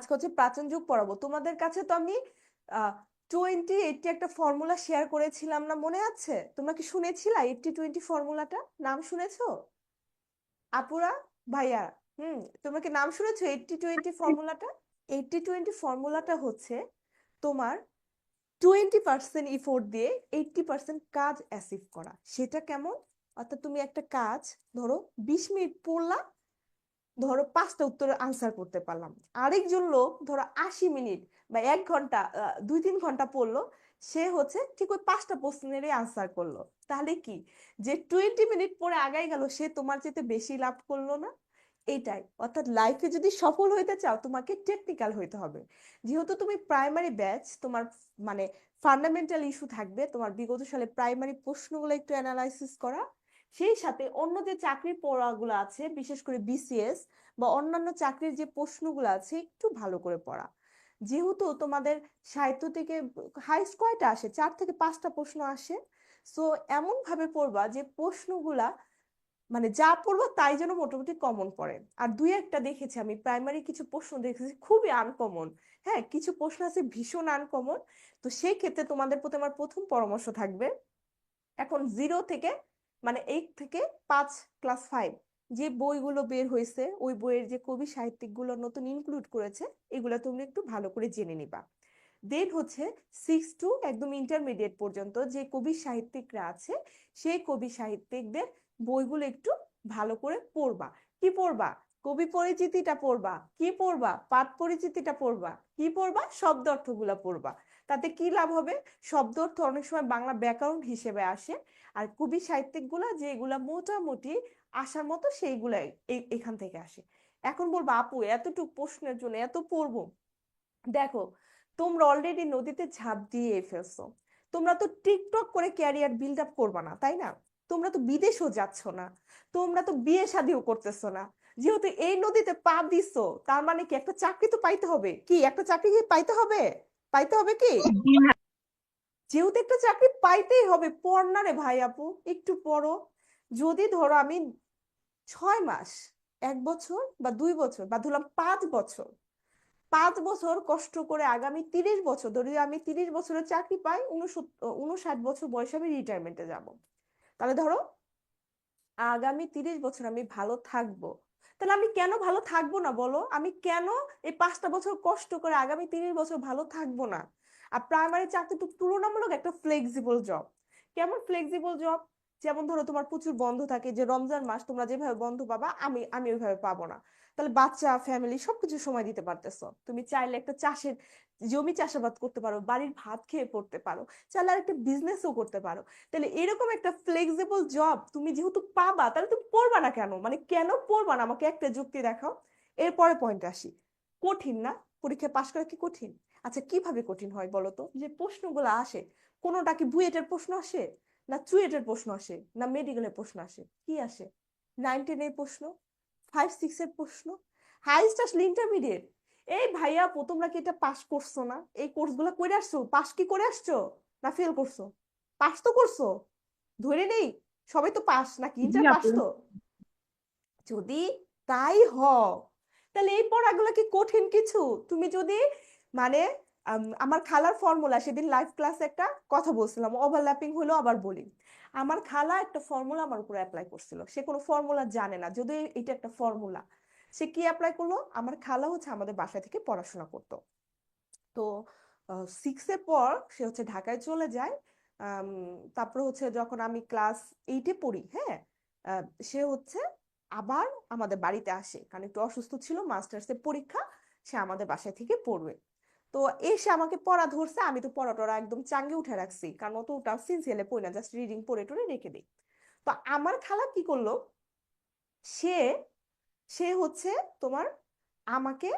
আজকে হচ্ছে প্রাচীন যুগ পড়াবো। তোমাদের কাছে তো আমি টোয়েন্টি এইটটি একটা ফর্মুলা শেয়ার করেছিলাম না, মনে আছে? তোমরা কি শুনেছিলা এইটটি টোয়েন্টি ফর্মুলাটা নাম শুনেছো? আপুরা? ভাইয়া? হুম, তোমরা কি নাম শুনেছো এইটটি টোয়েন্টি ফর্মুলাটা এইটটি টোয়েন্টি ফর্মুলাটা হচ্ছে তোমার টোয়েন্টি পার্সেন্ট ইফোর্ট দিয়ে এইটটি পার্সেন্ট কাজ অ্যাসিভ করা। সেটা কেমন? অর্থাৎ তুমি একটা কাজ ধরো বিশ মিনিট পড়লা ধরো পাঁচটা উত্তরের আনসার করতে পারলাম। আরেকজন লোক ধরো আশি মিনিট বা এক ঘণ্টা দুই তিন ঘণ্টা পড়ল, সে হচ্ছে ঠিক ওই পাঁচটা প্রশ্নেরই আনসার করল। তাহলে কি? যে টোয়েন্টি মিনিট পরে আগাই গেল, সে তোমার চেয়ে বেশি লাভ করল না? এটাই। অর্থাৎ লাইফে যদি সফল হইতে চাও, তোমাকে টেকনিক্যাল হইতে হবে। যেহেতু তুমি প্রাইমারি ব্যাচ তোমার মানে ফান্ডামেন্টাল ইস্যু থাকবে, তোমার বিগত সালে প্রাইমারি প্রশ্নগুলো একটু অ্যানালাইসিস করা। সেই সাথে অন্য যে চাকরির পড়াগুলো আছে, বিশেষ করে বিসিএস বা অন্যান্য চাকরির যে প্রশ্নগুলো আছে, একটু ভালো করে পড়া। যেহেতু তোমাদের সাহিত্য থেকে হাইস্ট কয়টা আসে, চার থেকে পাঁচটা প্রশ্ন আসে সো এমন ভাবে পড়বা যে প্রশ্নগুলা মানে যা পড়ব তাই যেন মোটামুটি কমন পড়ে। আর দুই একটা দেখেছি আমি প্রাইমারি কিছু প্রশ্ন দেখেছি খুবই আনকমন হ্যাঁ কিছু প্রশ্ন আছে ভীষণ আনকমন তো সেই ক্ষেত্রে তোমাদের প্রতি আমার প্রথম পরামর্শ থাকবে, এখন জিরো থেকে মানে এইট থেকে পাঁচ ক্লাস ফাইভ যে বইগুলো বের হয়েছে, ওই বইয়ের যে কবি সাহিত্যিকগুলো নতুন ইনক্লুড করেছে, এগুলো তুমি একটু ভালো করে জেনে নিবা। দেন হচ্ছে সিক্স টু একদম ইন্টারমিডিয়েট পর্যন্ত যে কবি সাহিত্যিকরা আছে, সেই কবি সাহিত্যিকদের বইগুলো একটু ভালো করে পড়বা। কি পড়বা? কবি পরিচিতিটা পড়বা, কি পড়বা, পাঠ পরিচিতিটা পড়বা, কি পড়বা, শব্দ অর্থগুলা পড়বা। তাতে কি লাভ হবে? শব্দ অর্থ অনেক সময় বাংলা ব্যাকরণ হিসেবে আসে। আর কবি সাহিত্যিকগুলা যেগুলা মোটামুটি আসার মতো সেইগুলা এখান থেকে আসে। এখন বলব, আপু, এতটুকু প্রশ্নের জন্য এত পড়ব। দেখো, তোমরা অলরেডি নদীতে ঝাঁপ দিয়ে ফেলছো। তোমরা তো টিকটক করে ক্যারিয়ার বিল্ড আপ করবা না, তাই না? তোমরা তো বিদেশও যাচ্ছ না। তোমরা তো বিয়ে শাদিও করতেছো না। যেহেতু এই নদীতে পা দিছো, তার মানে কি একটা চাকরি তো পাইতে হবে? কি একটা চাকরি কি পাইতে হবে? পাইতে হবে কি? যেহেতু একটা চাকরি পাইতেই হবে, পড় না রে ভাই আপু, একটু পড়ো। যদি ধরো আমি ছয় মাস, এক বছর বা দুই বছর বা ধরলাম পাঁচ বছর পাঁচ বছর কষ্ট করে আগামী তিরিশ বছর ধরে আমি তিরিশ বছরের চাকরি পাই উনষাট বছর বয়সে আমি রিটায়ারমেন্টে যাব। তাহলে ধরো আগামী তিরিশ বছর আমি ভালো থাকব। তাহলে আমি কেন ভালো থাকব না বলো? আমি কেন এই পাঁচটা বছর কষ্ট করে আগামী তিরিশ বছর ভালো থাকব না? আর প্রাইমারি চাকরি তো তুলনামূলক একটা ফ্লেক্সিবল জব কেমন ফ্লেক্সিবল জব যেমন ধরো তোমার প্রচুর বন্ধ থাকে, যে রমজান মাস তোমরা যেভাবে বন্ধ পাবা, আমি আমি ওইভাবে পাবো না। তাহলে বাচ্চা ফ্যামিলি সবকিছু সময় দিতে পারতেছো। তুমি চাইলে একটা চাষের, জমি চাষাবাদ করতে পারো, বাড়ির ভাত খেয়ে পড়তে পারো, চাইলে আর একটা বিজনেসও করতে পারো। তাহলে এরকম একটা ফ্লেক্সিবল জব তুমি যেহেতু পাবা, তাহলে তুমি পড়বা না কেন? মানে কেন পড়বা না? আমাকে একটা যুক্তি দেখাও। এরপরে পয়েন্ট আসি। কঠিন না? পরীক্ষায় পাশ করা কি কঠিন? আচ্ছা কীভাবে কঠিন হয় বলো তো? যে প্রশ্নগুলো আসে। কোনোটা কি বুয়েটের প্রশ্ন আসে? না চুয়েটের প্রশ্ন আসে? না মেডিকেলের প্রশ্ন আসে? কি আসে? নাইন টেনের প্রশ্ন? ফাইভ সিক্স এর প্রশ্ন। হাইস্ট আসলে ইন্টারমিডিয়েট এই ভাইয়া তোমরা কি এটা পাস করছ না? এই কোর্সগুলা করে আসছো? পাস কি করে আসছো? না ফেল করছ? পাস তো করছ? ধরে নেই। সবাই তো পাস নাকি? ইন্টার পাস তো? যদি তাই হও তাহলে এই পড়াগুলো কি কঠিন কিছু? তুমি যদি মানে আমার খালার ফর্মুলা সেদিন লাইভ ক্লাসে একটা কথা বলছিলাম ওভারল্যাপিং হলো আবার বলি। আমার খালা একটা ফর্মুলা আমার উপরে অ্যাপ্লাই করছিল, সে কোনো ফর্মুলা জানে না যদি এটা একটা ফর্মুলা সে কি অ্যাপ্লাই করল? আমার খালা হচ্ছে আমাদের বাসা থেকে পড়াশোনা করতো। তো সিক্স এর পর সে হচ্ছে ঢাকায় চলে যায় তারপর হচ্ছে যখন আমি ক্লাস এইটে পড়ি হ্যাঁ সে হচ্ছে আবার আমাদের বাড়িতে আসে। কারণ একটু অসুস্থ ছিল মাস্টার্সের পরীক্ষা, সে আমাদের বাসায় থেকে পড়বে। তো এসে আমাকে পড়া ধরছে, আমি তো পড়া টড়া একদম চাঙ্গে উঠে রাখছি। কারণ অত ওটা সিনসিয়ারলি পড়ি না জাস্ট রিডিং পড়ে টড়ে রেখে দিই। তো আমার খালা কি করল? সে সে হচ্ছে তোমার আমাকে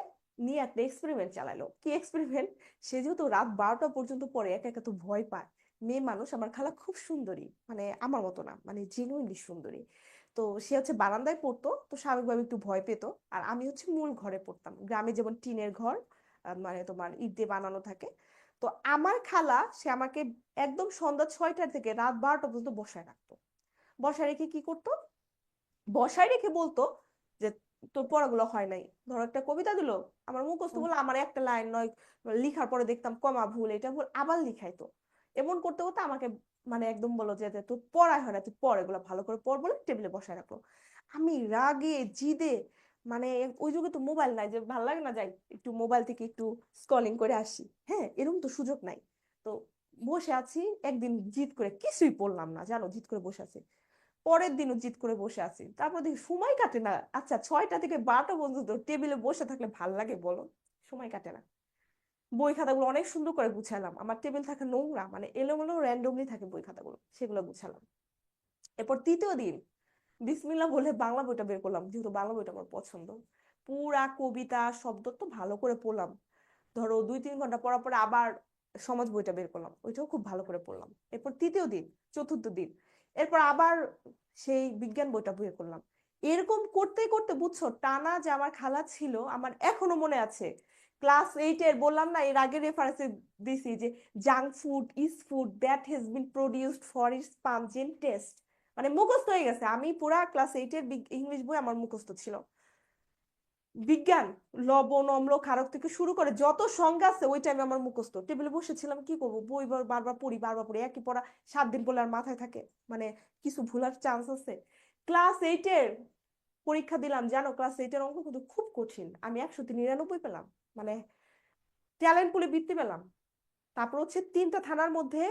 নিয়ে একটা এক্সপেরিমেন্ট চালালো। কি এক্সপেরিমেন্ট সে যেহেতু রাত বারোটা পর্যন্ত পরে একা একা তো ভয় পায়। মেয়ে মানুষ, আমার খালা খুব সুন্দরী মানে আমার মতো না মানে জেনুইনলি সুন্দরী। তো সে হচ্ছে বারান্দায় পড়তো, তো স্বাভাবিকভাবে একটু ভয় পেত। আর আমি হচ্ছে মূল ঘরে পড়তাম, গ্রামে যেমন টিনের ঘর মানে তোমার ইট দিয়ে বানানো থাকে। তো আমার খালা সে আমাকে একদম সন্ধ্যা ছয়টা থেকে রাত বারোটা পর্যন্ত বসায় রাখতো। বসায় রেখে কি করতো? বসায় রেখে বলতো যে তোর পড়াগুলো হয় নাই। ধরো একটা কবিতা দিলো আমার মুখস্থ বলে আমার একটা লাইন নয় লিখার পরে দেখতাম কমা ভুল এটা ভুল আবার লিখাইতো। এমন করতে করতে আমাকে মানে একদম বলো যে যে তোর পড়াই হয় না তুই পড় এগুলো ভালো করে পড় বলে টেবিলে বসায় রাখল। আমি রাগে জিদে মানে ওই যুগে তো মোবাইল নাই, যে ভালো লাগে না যাই, একটু মোবাইল থেকে একটু স্ক্রলিং করে আসি। হ্যাঁ এরকম তো সুযোগ নাই। তো বসে আছি, একদিন জিদ করে কিছুই পড়লাম না, জানো, জিদ করে বসে আছি। পরের দিনও জিদ করে বসে আছি। তারপর দেখি সময় কাটে না। আচ্ছা ছয়টা থেকে বারোটা পর্যন্ত টেবিলে বসে থাকলে ভালো লাগে বলো? সময় কাটে না। বই খাতাগুলো অনেক সুন্দর করে গুছালাম আমার টেবিল থাকে নোংরা মানে এলোমেলো র্যান্ডমলি থাকে বই খাতাগুলো, সেগুলো গুছালাম। এরপর তৃতীয় দিন বিসমিল্লাহ বলে বাংলা বইটা বের করলাম, যেহেতু বাংলা বইটা আমার পছন্দ। পুরা কবিতা, শব্দ তো ভালো করে পড়লাম। ধরো দুই তিন ঘণ্টা পড়ার পরে আবার সমাজ বইটা বের করলাম, ওইটাও খুব ভালো করে পড়লাম। এরপর তৃতীয় দিন, চতুর্থ দিন, এরপর আবার সেই বিজ্ঞান বইটা বের করলাম। এরকম করতে করতে, বুঝছ, টানা যে আমার খালা ছিল, আমার এখনও মনে আছে, ক্লাস এইটের বললাম না, এর আগে রেফারেন্সে দিছি যে junk food is food that has been produced for its pungent taste মানে মুখস্থ হয়ে গেছে। আমি পুরা ক্লাস এইটের ইংলিশ বই আমার মুখস্থ ছিল। বিজ্ঞান, লবণ, অম্ল, ক্ষারক থেকে শুরু করে যত সংজ্ঞা আছে, ওই টাইমে আমার মুখস্থ। টেবিলে বসেছিলাম, কি করব? বই বারবার পড়ি বারবার পড়ি। একই পড়া, সাত দিন পড়লে আর মাথায় থাকে। মানে কিছু ভুলার চান্স আছে। ক্লাস এইটের পরীক্ষা দিলাম, জানো ক্লাস এইটের অঙ্ক কিন্তু খুব কঠিন। আমি একশোতে নিরানব্বই পেলাম। মানে ট্যালেন্ট পুলে বৃত্তি পেলাম। তারপর হচ্ছে তিনটা থানার মধ্যে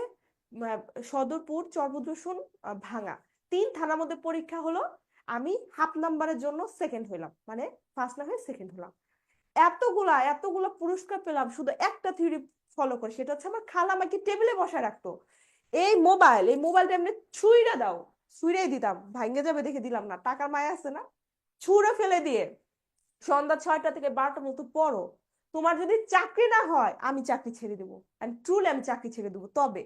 সদরপুর চরবদ্রসন ভাঙা। তিন থানার মধ্যে পরীক্ষা হলো, আমি হাফ নাম্বারের জন্য সেকেন্ড হইলাম মানে ফার্স্ট না হয়ে সেকেন্ড হলাম। এতগুলা এতগুলা পুরস্কার পেলাম, শুধু একটা থিওরি ফলো করে, সেটা হচ্ছে আমার খালা আমাকে টেবিলে বসায় রাখতো। এই মোবাইল এই মোবাইলটা এমনি ছুঁইরা দাও ছুঁড়েই দিতাম, ভাঙ্গে যাবে দেখে দিলাম না, টাকার মায়া আছে না? ছুঁড়ে ফেলে দিয়ে, সন্ধ্যা ছয়টা থেকে বারোটা মতো পড়ো, তোমার যদি চাকরি না হয়, আমি চাকরি ছেড়ে দেবো অ্যান্ড ট্রুলি আমি চাকরি ছেড়ে দেবো, তবে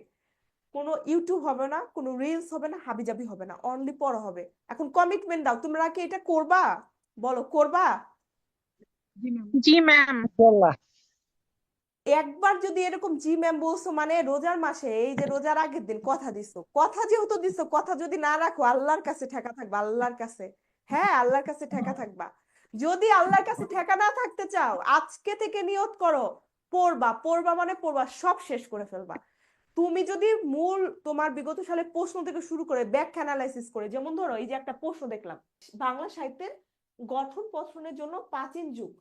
কোনো ইউটিউব হবে না কোনো রিলস হবে না হাবিজাবি হবে না অনলি পড়া হবে। এখন কমিটমেন্ট দাও তোমরা কি এটা করবা? বলো করবা? জি ম্যাম একবার যদি এরকম জি ম্যাম বলছো মানে রোজার মাসে এই যে রোজার আগের দিন কথা দিছো কথা যেহেতু দিছো কথা যদি না রাখো আল্লাহর কাছে ঠেকা থাকবা আল্লাহর কাছে। হ্যাঁ আল্লাহর কাছে ঠেকা থাকবা। যদি আল্লাহর কাছে ঠেকা না থাকতে চাও আজকে থেকে নিয়ত করো পড়বা পড়বা মানে পড়বা সব শেষ করে ফেলবা। তুমি যদি মূল তোমার বিগত সালের প্রশ্ন থেকে শুরু করে ব্যাখ্যা অ্যানালাইসিস করে, যেমন ধরো এই যে একটা প্রশ্ন দেখলাম, বাংলা সাহিত্যের গঠন পঠনের জন্য প্রাচীন যুগ,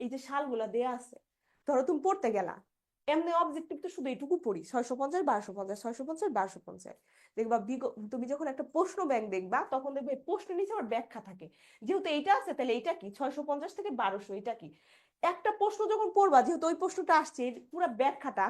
এই যে সালগুলা দেয়া আছে, ধরো তুমি পড়তে গেলা, এমনি অবজেক্টিভ তো শুধু এইটুকু পড়ি, ছয়শো পঞ্চাশ, বারোশো পঞ্চাশ, ছয়শো পঞ্চাশ, বারোশো পঞ্চাশ। দেখবা তুমি যখন একটা প্রশ্ন ব্যাংক দেখবা, তখন দেখবে এই প্রশ্নের নিচে আবার ব্যাখ্যা থাকে। যেহেতু এইটা আছে, তাহলে এইটা কি? ছয়শো পঞ্চাশ থেকে বারোশো এটা কি? একটা প্রশ্ন যখন পড়বা, যেহেতু ওই প্রশ্নটা আসছে পুরো ব্যাখ্যাটা